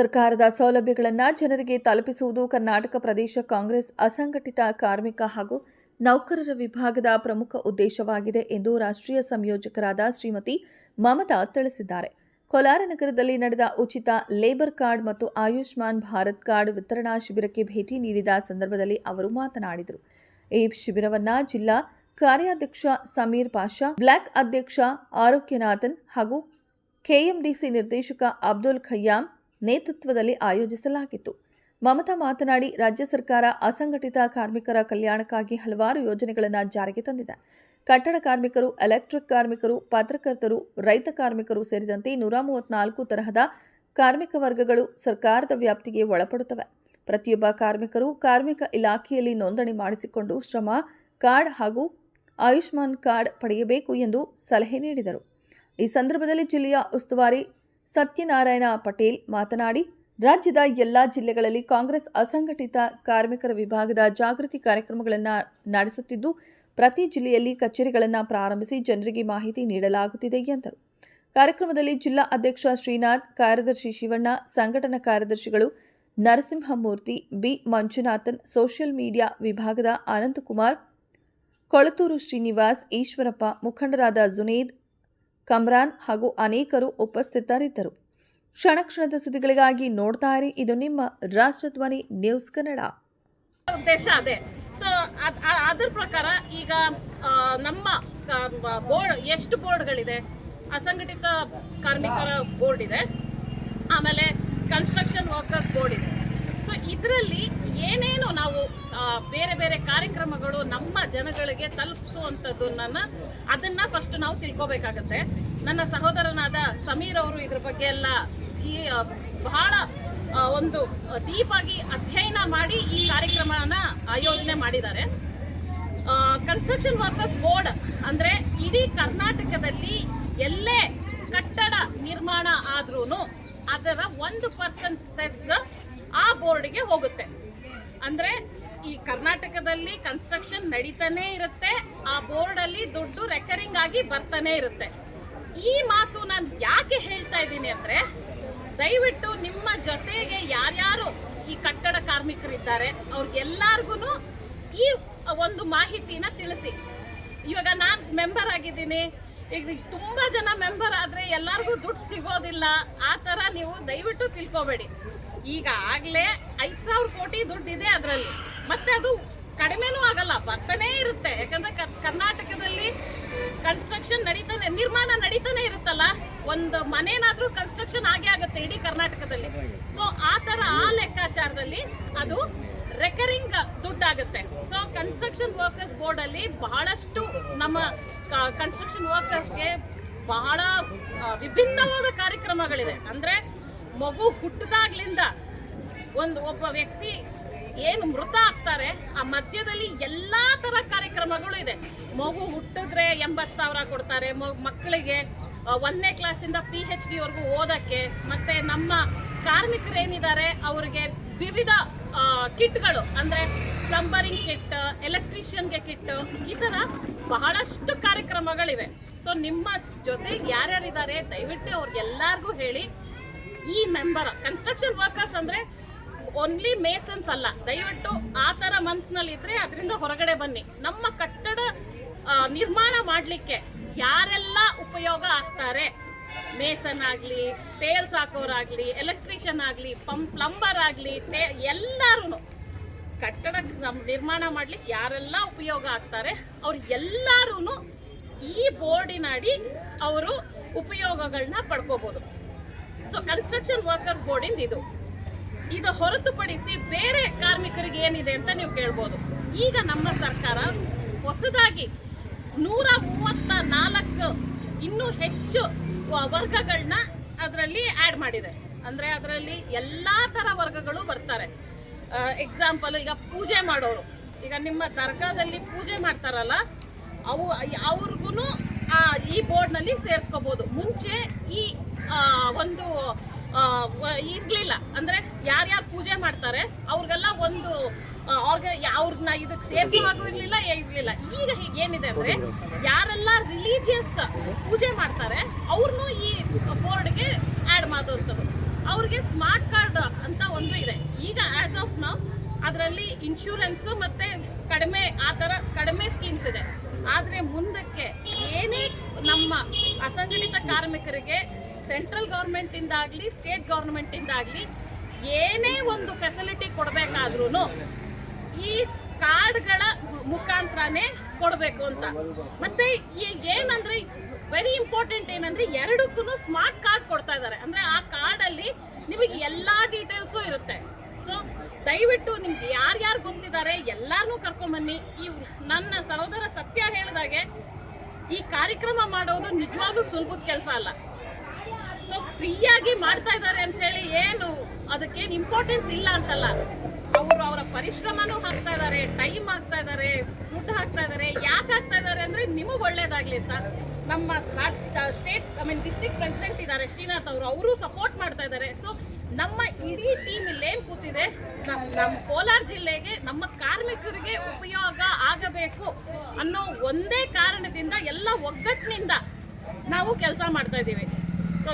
ಸರ್ಕಾರದ ಸೌಲಭ್ಯಗಳನ್ನು ಜನರಿಗೆ ತಲುಪಿಸುವುದು ಕರ್ನಾಟಕ ಪ್ರದೇಶ ಕಾಂಗ್ರೆಸ್ ಅಸಂಘಟಿತ ಕಾರ್ಮಿಕ ಹಾಗೂ ನೌಕರರ ವಿಭಾಗದ ಪ್ರಮುಖ ಉದ್ದೇಶವಾಗಿದೆ ಎಂದು ರಾಷ್ಟ್ರೀಯ ಸಂಯೋಜಕರಾದ ಶ್ರೀಮತಿ ಮಮತಾ ತಿಳಿಸಿದ್ದಾರೆ. ಕೋಲಾರ ನಗರದಲ್ಲಿ ನಡೆದ ಉಚಿತ ಲೇಬರ್ ಕಾರ್ಡ್ ಮತ್ತು ಆಯುಷ್ಮಾನ್ ಭಾರತ್ ಕಾರ್ಡ್ ವಿತರಣಾ ಶಿಬಿರಕ್ಕೆ ಭೇಟಿ ನೀಡಿದ ಸಂದರ್ಭದಲ್ಲಿ ಅವರು ಮಾತನಾಡಿದರು. ಈ ಶಿಬಿರವನ್ನು ಜಿಲ್ಲಾ ಕಾರ್ಯಾಧ್ಯಕ್ಷ ಸಮೀರ್ ಪಾಷಾ, ಬ್ಲಾಕ್ ಅಧ್ಯಕ್ಷ ಆರೋಗ್ಯನಾಥನ್ ಹಾಗೂ ಕೆಎಂಡಿಸಿ ನಿರ್ದೇಶಕ ಅಬ್ದುಲ್ ಖಯ್ಯಾಂ ನೇತೃತ್ವದಲ್ಲಿ ಆಯೋಜಿಸಲಾಗಿತ್ತು. ಮಮತಾ ಮಾತನಾಡಿ, ರಾಜ್ಯ ಸರ್ಕಾರ ಅಸಂಘಟಿತ ಕಾರ್ಮಿಕರ ಕಲ್ಯಾಣಕ್ಕಾಗಿ ಹಲವಾರು ಯೋಜನೆಗಳನ್ನು ಜಾರಿಗೆ ತಂದಿದೆ. ಕಟ್ಟಡ ಕಾರ್ಮಿಕರು, ಎಲೆಕ್ಟ್ರಿಕ್ ಕಾರ್ಮಿಕರು, ಪತ್ರಕರ್ತರು, ರೈತ ಕಾರ್ಮಿಕರು ಸೇರಿದಂತೆ ನೂರ ಮೂವತ್ನಾಲ್ಕು ತರಹದ ಕಾರ್ಮಿಕ ವರ್ಗಗಳು ಸರ್ಕಾರದ ವ್ಯಾಪ್ತಿಗೆ ಒಳಪಡುತ್ತವೆ. ಪ್ರತಿಯೊಬ್ಬ ಕಾರ್ಮಿಕರು ಕಾರ್ಮಿಕ ಇಲಾಖೆಯಲ್ಲಿ ನೋಂದಣಿ ಮಾಡಿಸಿಕೊಂಡು ಶ್ರಮ, ಕಾರ್ಡ್ ಹಾಗೂ ಆಯುಷ್ಮಾನ್ ಕಾರ್ಡ್ ಪಡೆಯಬೇಕು ಎಂದು ಸಲಹೆ ನೀಡಿದರು. ಈ ಸಂದರ್ಭದಲ್ಲಿ ಜಿಲ್ಲೆಯ ಉಸ್ತುವಾರಿ ಸತ್ಯನಾರಾಯಣ ಪಟೇಲ್ ಮಾತನಾಡಿ, ರಾಜ್ಯದ ಎಲ್ಲ ಜಿಲ್ಲೆಗಳಲ್ಲಿ ಕಾಂಗ್ರೆಸ್ ಅಸಂಘಟಿತ ಕಾರ್ಮಿಕರ ವಿಭಾಗದ ಜಾಗೃತಿ ಕಾರ್ಯಕ್ರಮಗಳನ್ನು ನಡೆಸುತ್ತಿದ್ದು, ಪ್ರತಿ ಜಿಲ್ಲೆಯಲ್ಲಿ ಕಚೇರಿಗಳನ್ನು ಪ್ರಾರಂಭಿಸಿ ಜನರಿಗೆ ಮಾಹಿತಿ ನೀಡಲಾಗುತ್ತಿದೆ ಎಂದರು. ಕಾರ್ಯಕ್ರಮದಲ್ಲಿ ಜಿಲ್ಲಾ ಅಧ್ಯಕ್ಷ ಶ್ರೀನಾಥ್, ಕಾರ್ಯದರ್ಶಿ ಶಿವಣ್ಣ, ಸಂಘಟನಾ ಕಾರ್ಯದರ್ಶಿಗಳು Narasimhamurthy, B. Manjunathan, social media ವಿಭಾಗದ ಅನಂತಕುಮಾರ್, ಕೊಳತೂರು ಶ್ರೀನಿವಾಸ್, ಈಶ್ವರಪ್ಪ, ಮುಖಂಡರಾದ ಜುನೇದ್ ಕಮ್ರಾನ್ ಹಾಗೂ ಅನೇಕರು ಉಪಸ್ಥಿತರಿದ್ದರು. ಕ್ಷಣ ಕ್ಷಣದ ಸುದ್ದಿಗಳಿಗಾಗಿ ನೋಡ್ತಾ ಇರಿ, ಇದು ನಿಮ್ಮ ರಾಷ್ಟ್ರಧ್ವನಿ ನ್ಯೂಸ್ ಕನ್ನಡ. ಉದ್ದೇಶ ಅದೇ. ಸೊ ಅದ್ರ ಪ್ರಕಾರ ಈಗ ನಮ್ಮ ಬೋರ್ಡ್, ಎಷ್ಟು ಬೋರ್ಡ್ಗಳಿದೆ? ಅಸಂಘಟಿತ ಕಾರ್ಮಿಕರ ಬೋರ್ಡ್ ಇದೆ. ಆಮೇಲೆ ಕನ್ಸ್ಟ್ರಕ್ಷನ್ ವರ್ಕರ್ಸ್ ಬೋರ್ಡ್ ಇದೆ. ಸೊ ಇದರಲ್ಲಿ ಏನೇನು ನಾವು ಬೇರೆ ಬೇರೆ ಕಾರ್ಯಕ್ರಮಗಳು ನಮ್ಮ ಜನಗಳಿಗೆ ತಲುಪಿಸುವಂಥದ್ದನ್ನ ಅದನ್ನು ಫಸ್ಟ್ ನಾವು ತಿಳ್ಕೊಬೇಕಾಗತ್ತೆ. ನನ್ನ ಸಹೋದರನಾದ ಸಮೀರ್ ಅವರು ಇದ್ರ ಬಗ್ಗೆ ಎಲ್ಲ ಬಹಳ ಒಂದು ಡೀಪಾಗಿ ಅಧ್ಯಯನ ಮಾಡಿ ಈ ಕಾರ್ಯಕ್ರಮನ ಆಯೋಜನೆ ಮಾಡಿದ್ದಾರೆ. ಕನ್ಸ್ಟ್ರಕ್ಷನ್ ವರ್ಕರ್ಸ್ ಬೋರ್ಡ್ ಅಂದ್ರೆ ಇಡೀ ಕರ್ನಾಟಕದಲ್ಲಿ ಎಲ್ಲೇ ಕಟ್ಟಡ ನಿರ್ಮಾಣ ಆದ್ರೂ ಅದರ ಒಂದು ಪರ್ಸೆಂಟ್ ಸೆಸ್ ಆ ಬೋರ್ಡ್ಗೆ ಹೋಗುತ್ತೆ. ಅಂದ್ರೆ ಈ ಕರ್ನಾಟಕದಲ್ಲಿ ಕನ್ಸ್ಟ್ರಕ್ಷನ್ ನಡೀತಾನೆ ಇರುತ್ತೆ, ಆ ಬೋರ್ಡ್ ಅಲ್ಲಿ ದುಡ್ಡು ರೆಕರಿಂಗ್ ಆಗಿ ಬರ್ತಾನೆ ಇರುತ್ತೆ. ಈ ಮಾತು ನಾನು ಯಾಕೆ ಹೇಳ್ತಾ ಇದ್ದೀನಿ ಅಂದ್ರೆ, ದಯವಿಟ್ಟು ನಿಮ್ಮ ಜೊತೆಗೆ ಯಾರ್ಯಾರು ಈ ಕಟ್ಟಡ ಕಾರ್ಮಿಕರಿದ್ದಾರೆ ಅವ್ರಿಗೆಲ್ಲಾರ್ಗು ಈ ಒಂದು ಮಾಹಿತಿನ ತಿಳಿಸಿ. ಇವಾಗ ನಾನು ಮೆಂಬರ್ ಆಗಿದ್ದೀನಿ, ಈಗ ತುಂಬಾ ಜನ ಮೆಂಬರ್ ಆದ್ರೆ ಎಲ್ಲಾರ್ಗೂ ದುಡ್ಡು ಸಿಗೋದಿಲ್ಲ, ಆ ತರ ನೀವು ದಯವಿಟ್ಟು ತಿಳ್ಕೊಬೇಡಿ. ಈಗ ಆಗ್ಲೇ ಐದ್ ಸಾವಿರ ಕೋಟಿ ದುಡ್ಡಿದೆ ಅದರಲ್ಲಿ. ಮತ್ತೆ ಅದು ಕಡಿಮೆನೂ ಆಗಲ್ಲ, ಬರ್ತಾನೆ ಇರುತ್ತೆ. ಯಾಕಂದ್ರೆ ಕರ್- ಕರ್ನಾಟಕದಲ್ಲಿ ಕನ್ಸ್ಟ್ರಕ್ಷನ್ ನಡೀತಾನೆ, ನಿರ್ಮಾಣ ನಡೀತಾನೆ ಇರುತ್ತಲ್ಲ? ಒಂದು ಮನೇನಾದ್ರೂ ಕನ್ಸ್ಟ್ರಕ್ಷನ್ ಆಗೇ ಆಗುತ್ತೆ ಇಡೀ ಕರ್ನಾಟಕದಲ್ಲಿ. ಸೊ ಆ ತರ ಆ ಲೆಕ್ಕಾಚಾರದಲ್ಲಿ ಅದು ರೆಕರಿಂಗ್ ದುಡ್ಡಾಗುತ್ತೆ ಸೊ ಕನ್ಸ್ಟ್ರಕ್ಷನ್ ವರ್ಕರ್ಸ್ ಬೋರ್ಡ್ ಅಲ್ಲಿ ಬಹಳಷ್ಟು ನಮ್ಮ ಕನ್ಸ್ಟ್ರಕ್ಷನ್ ವರ್ಕರ್ಸ್ಗೆ ಬಹಳ ವಿಭಿನ್ನವಾದ ಕಾರ್ಯಕ್ರಮಗಳಿದೆ ಅಂದ್ರೆ ಮಗು ಹುಟ್ಟಿದಾಗ್ಲಿಂದ ಒಂದು ಒಬ್ಬ ವ್ಯಕ್ತಿ ಏನು ಮೃತ ಆಗ್ತಾರೆ, ಆ ಮಧ್ಯದಲ್ಲಿ ಎಲ್ಲಾ ತರ ಕಾರ್ಯಕ್ರಮಗಳು ಇದೆ ಮಗು ಹುಟ್ಟಿದ್ರೆ ಎಂಬತ್ತು ಸಾವಿರ ಕೊಡ್ತಾರೆ ಮಕ್ಕಳಿಗೆ ಒಂದನೇ ಕ್ಲಾಸಿಂದ ಪಿ ಹೆಚ್ ಡಿವರೆಗೂ ವರ್ಗು ಓದಕ್ಕೆ, ಮತ್ತೆ ನಮ್ಮ ಕಾರ್ಮಿಕರೇನಿದ್ದಾರೆ ಅವರಿಗೆ ವಿವಿಧ ಕಿಟ್ಗಳು, ಅಂದ್ರೆ ಪ್ಲಂಬರಿಂಗ್ ಕಿಟ್ ಎಲೆಕ್ಟ್ರಿಷಿಯನ್ಗೆ ಕಿಟ್, ಈ ತರ ಬಹಳಷ್ಟು ಕಾರ್ಯಕ್ರಮಗಳಿವೆ. ಸೊ ನಿಮ್ಮ ಜೊತೆ ಯಾರ್ಯಾರಿದ್ದಾರೆ, ದಯವಿಟ್ಟು ಅವ್ರಿಗೆಲ್ಲರಿಗೂ ಹೇಳಿ. ಈ ಮೆಂಬರ್ ಕನ್ಸ್ಟ್ರಕ್ಷನ್ ವರ್ಕರ್ಸ್ ಅಂದ್ರೆ ಓನ್ಲಿ ಮೇಸನ್ಸ್ ಅಲ್ಲ. ದಯವಿಟ್ಟು ಆ ಥರ ಮನ್ಸಿನಲ್ಲಿ ಇದ್ರೆ ಅದರಿಂದ ಹೊರಗಡೆ ಬನ್ನಿ. ನಮ್ಮ ಕಟ್ಟಡ ನಿರ್ಮಾಣ ಮಾಡಲಿಕ್ಕೆ ಯಾರೆಲ್ಲ ಉಪಯೋಗ ಆಗ್ತಾರೆ? ಮೇಸನ್ ಆಗಲಿ ಟೇಲ್ಸ್ ಹಾಕೋರಾಗಲಿ ಎಲೆಕ್ಟ್ರಿಷಿಯನ್ ಆಗಲಿ ಪಂಪ್ ಪ್ಲಂಬರ್ ಆಗ್ಲಿ ಎಲ್ಲಾರು ಕಟ್ಟಡ ನಿರ್ಮಾಣ ಮಾಡ್ಲಿಕ್ಕೆ ಯಾರೆಲ್ಲ ಉಪಯೋಗ ಆಗ್ತಾರೆ? ಅವ್ರು ಎಲ್ಲರೂ ಈ ಬೋರ್ಡಿನಡಿ ಅವರು ಉಪಯೋಗಗಳನ್ನ ಪಡ್ಕೋಬಹುದು ಸೊ ಕನ್ಸ್ಟ್ರಕ್ಷನ್ ವರ್ಕರ್ಸ್ ಬೋರ್ಡಿಂದ ಇದು ಇದು. ಹೊರತುಪಡಿಸಿ ಬೇರೆ ಕಾರ್ಮಿಕರಿಗೆ ಏನಿದೆ ಅಂತ ನೀವು ಕೇಳ್ಬೋದು. ಈಗ ನಮ್ಮ ಸರ್ಕಾರ ಹೊಸದಾಗಿ ನೂರ ಮೂವತ್ತ ನಾಲ್ಕು ಇನ್ನೂ ಹೆಚ್ಚು ವರ್ಗಗಳನ್ನ ಅದರಲ್ಲಿ ಆ್ಯಡ್ ಮಾಡಿದೆ. ಅಂದರೆ ಅದರಲ್ಲಿ ಎಲ್ಲ ಥರ ವರ್ಗಗಳು ಬರ್ತಾರೆ. ಎಕ್ಸಾಂಪಲ್ ಈಗ ಪೂಜೆ ಮಾಡೋರು. ಈಗ ನಿಮ್ಮ ದರ್ಗಾದಲ್ಲಿ ಪೂಜೆ ಮಾಡ್ತಾರಲ್ಲ, ಅವು ಅವ್ರಿಗೂ ಈ ಬೋರ್ಡ್ನಲ್ಲಿ ಸೇರಿಸ್ಕೋಬಹುದು ಮುಂಚೆ ಈ ಒಂದು ಇರ್ಲಿಲ್ಲ. ಅಂದ್ರೆ ಯಾರ್ಯಾರು ಪೂಜೆ ಮಾಡ್ತಾರೆ, ಅವ್ರಿಗೆಲ್ಲ ಒಂದು ಅವ್ರಿಗೆ ಅವ್ರನ್ನ ಇದಕ್ಕೆ ಸೇರಿಸುವಾಗೂ ಇರ್ಲಿಲ್ಲ ಇರ್ಲಿಲ್ಲ. ಈಗ ಈಗ ಏನಿದೆ ಅಂದ್ರೆ ಯಾರೆಲ್ಲ ರಿಲೀಜಿಯಸ್ ಪೂಜೆ ಮಾಡ್ತಾರೆ ಅವ್ರನ್ನೂ ಈ ಬೋರ್ಡ್ಗೆ ಆ್ಯಡ್ ಮಾಡುವಂಥದ್ದು ಅವ್ರಿಗೆ ಸ್ಮಾರ್ಟ್ ಕಾರ್ಡ್ ಅಂತ ಒಂದು ಇದೆ. ಈಗ ಆಸ್ ಆಫ್ ನೌ ಅದರಲ್ಲಿ ಇನ್ಶೂರೆನ್ಸ್ ಮತ್ತೆ ಕಡಿಮೆ, ಆ ಥರ ಕಡಿಮೆ ಸ್ಕೀಮ್ಸ್ ಇದೆ. ಆದರೆ ಮುಂದಕ್ಕೆ ನಮ್ಮ ಅಸಂಘಟಿತ ಕಾರ್ಮಿಕರಿಗೆ ಸೆಂಟ್ರಲ್ ಗೌರ್ಮೆಂಟಿಂದಾಗಲಿ, ಸ್ಟೇಟ್ ಗೌರ್ಮೆಂಟಿಂದಾಗಲಿ ಏನೇ ಒಂದು ಫೆಸಿಲಿಟಿ ಕೊಡಬೇಕಾದ್ರೂ ಈ ಕಾರ್ಡ್ಗಳ ಮುಖಾಂತರನೇ ಕೊಡಬೇಕು ಅಂತ. ಮತ್ತೆ ಈಗ ಏನಂದ್ರೆ ವೆರಿ ಇಂಪಾರ್ಟೆಂಟ್ ಏನಂದ್ರೆ ಎರಡಕ್ಕೂ ಸ್ಮಾರ್ಟ್ ಕಾರ್ಡ್ ಕೊಡ್ತಾ ಇದ್ದಾರೆ. ಅಂದ್ರೆ ಆ ಕಾರ್ಡ್ ಅಲ್ಲಿ ನಿಮಗೆ ಎಲ್ಲಾ ಡೀಟೇಲ್ಸು ಇರುತ್ತೆ. ಸೊ ದಯವಿಟ್ಟು ನಿಮ್ಗೆ ಯಾರ್ಯಾರು ಗೊತ್ತಿದ್ದಾರೆ ಎಲ್ಲಾರನ್ನೂ ಕರ್ಕೊಂಬನ್ನಿ ಈ ನನ್ನ ಸಹೋದರ ಸತ್ಯ ಹೇಳಿದಾಗೆ ಈ ಕಾರ್ಯಕ್ರಮ ಮಾಡೋದು ನಿಜವಾಗ್ಲೂ ಸುಲಭದ ಕೆಲಸ ಅಲ್ಲ. ಸೊ ಫ್ರೀಯಾಗಿ ಮಾಡ್ತಾ ಇದ್ದಾರೆ ಅಂತ ಹೇಳಿ ಏನು ಅದಕ್ಕೇನು ಇಂಪಾರ್ಟೆನ್ಸ್ ಇಲ್ಲ ಅಂತಲ್ಲ. ಅವರು ಅವರ ಪರಿಶ್ರಮನೂ ಹಾಕ್ತಾ ಇದ್ದಾರೆ ಟೈಮ್ ಹಾಕ್ತಾ ಇದ್ದಾರೆ ದುಡ್ಡು ಹಾಕ್ತಾ ಇದ್ದಾರೆ. ಯಾಕೆ ಹಾಕ್ತಾ ಇದ್ದಾರೆ ಅಂದ್ರೆ ನಿಮಗೆ ಒಳ್ಳೇದಾಗಲಿ ಅಂತ. ನಮ್ಮ state I mean district president ಇದ್ದಾರೆ, ಶ್ರೀನಾಥ್ ಅವರು. ಅವರು ಸಪೋರ್ಟ್ ಮಾಡ್ತಾ ಇದ್ದಾರೆ. ಸೊ ನಮ್ಮ ಇಡೀ ಟೀಮ್ ಇಲ್ಲಿ ಏನ್ ಕೂತಿದೆ? ನಮ್ಮ ನಮ್ಮ ಕೋಲಾರ ಜಿಲ್ಲೆಗೆ, ನಮ್ಮ ಕಾರ್ಮಿಕರಿಗೆ ಉಪಯೋಗ ಆಗಬೇಕು ಅನ್ನೋ ಒಂದೇ ಕಾರಣದಿಂದ ಎಲ್ಲ ಒಗ್ಗಟ್ಟಿನಿಂದ ನಾವು ಕೆಲಸ ಮಾಡ್ತಾ ಇದ್ದೀವಿ. ಸೊ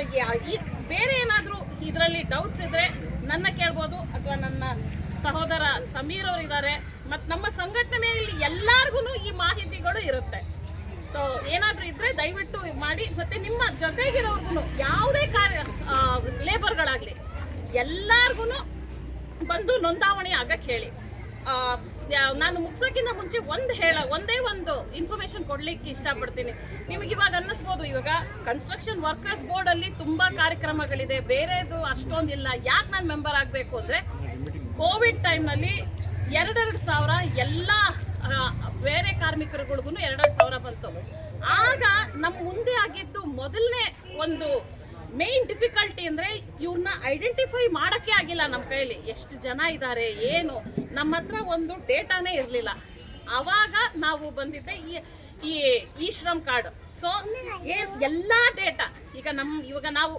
ಬೇರೆ ಏನಾದರೂ ಇದರಲ್ಲಿ ಡೌಟ್ಸ್ ಇದ್ದರೆ ನನ್ನ ಕೇಳ್ಬೋದು ಅಥವಾ ನನ್ನ ಸಹೋದರ ಸಮೀರ್ ಅವರು ಇದ್ದಾರೆ ಮತ್ತು ನಮ್ಮ ಸಂಘಟನೆಯಲ್ಲಿ ಎಲ್ಲರಿಗೂ ಈ ಮಾಹಿತಿಗಳು ಇರುತ್ತೆ. ಸೊ ಏನಾದರೂ ಇದ್ದರೆ ದಯವಿಟ್ಟು ಮಾಡಿ, ಮತ್ತು ನಿಮ್ಮ ಜೊತೆಗಿರೋರ್ಗು ಯಾವುದೇ ಕಾರ್ಯ ಲೇಬರ್ಗಳಾಗಲಿ ಎಲ್ಲರಿಗೂ ಬಂದು ನೋಂದಾವಣೆ ಆಗಕ್ಕೆ ಹೇಳಿ. ನಾನು ಮುಗ್ಸೋಕ್ಕಿಂತ ಮುಂಚೆ ಒಂದು ಹೇಳ ಒಂದೇ ಒಂದು ಇನ್ಫಾರ್ಮೇಶನ್ ಕೊಡ್ಲಿಕ್ಕೆ ಇಷ್ಟಪಡ್ತೀನಿ. ನಿಮಗೆ ಇವಾಗ ಅನ್ನಿಸ್ಬೋದು, ಇವಾಗ ಕನ್ಸ್ಟ್ರಕ್ಷನ್ ವರ್ಕರ್ಸ್ ಬೋರ್ಡ್ ಅಲ್ಲಿ ತುಂಬಾ ಕಾರ್ಯಕ್ರಮಗಳಿದೆ. ಬೇರೆದು ಅಷ್ಟೊಂದಿಲ್ಲ ಯಾಕೆ ನಾನು ಮೆಂಬರ್ ಆಗಬೇಕು ಅಂದ್ರೆ ಕೋವಿಡ್ ಟೈಮ್ನಲ್ಲಿ ಎರಡೆರಡು ಸಾವಿರ ಎಲ್ಲ ಬೇರೆ ಕಾರ್ಮಿಕರುಗಳಿಗೂ ಎರಡೆರಡು ಸಾವಿರ ಬಂತು. ಆಗ ನಮ್ಮ ಮುಂದೆ ಆಗಿದ್ದು ಮೊದಲನೇ ಒಂದು ಮೇನ್ ಡಿಫಿಕಲ್ಟಿ ಅಂದ್ರೆ ಇವ್ರನ್ನ ಐಡೆಂಟಿಫೈ ಮಾಡಕ್ಕೆ ಆಗಿಲ್ಲ ನಮ್ಮ ಕೈಯಲ್ಲಿ ಎಷ್ಟು ಜನ ಇದ್ದಾರೆ ಏನು? ನಮ್ಮ ಹತ್ರ ಒಂದು ಡೇಟಾನೇ ಇರಲಿಲ್ಲ. ಆವಾಗ ನಾವು ಬಂದಿದ್ದೆ ಈ ಈ ಶ್ರಮ್ ಕಾರ್ಡ್. ಸೊ ಎಲ್ಲ ಡೇಟಾ, ಈಗ ನಮ್ಮ ಇವಾಗ ನಾವು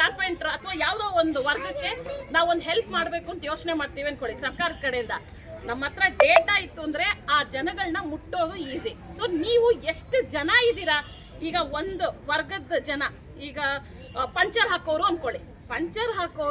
ಕಾರ್ಪೆಂಟರ್ ಅಥವಾ ಯಾವುದೋ ಒಂದು ವರ್ಗಕ್ಕೆ ನಾವು ಒಂದು ಹೆಲ್ಪ್ ಮಾಡಬೇಕು ಅಂತ ಯೋಚನೆ ಮಾಡ್ತೀವಿ ಅನ್ಕೊಳ್ಳಿ, ಸರ್ಕಾರದ ಕಡೆಯಿಂದ. ನಮ್ಮ ಹತ್ರ ಡೇಟಾ ಇತ್ತು ಅಂದ್ರೆ ಆ ಜನಗಳನ್ನ ಮುಟ್ಟೋದು ಈಸಿ ಸೊ ನೀವು ಎಷ್ಟು ಜನ ಇದ್ದೀರಾ? ಈಗ ಒಂದು ವರ್ಗದ ಜನ ಈಗ ಪಂಚರ್ ಹಾಕೋರು ಅನ್ಕೊಳ್ಳಿ. ಪಂಚರ್ ಹಾಕೋ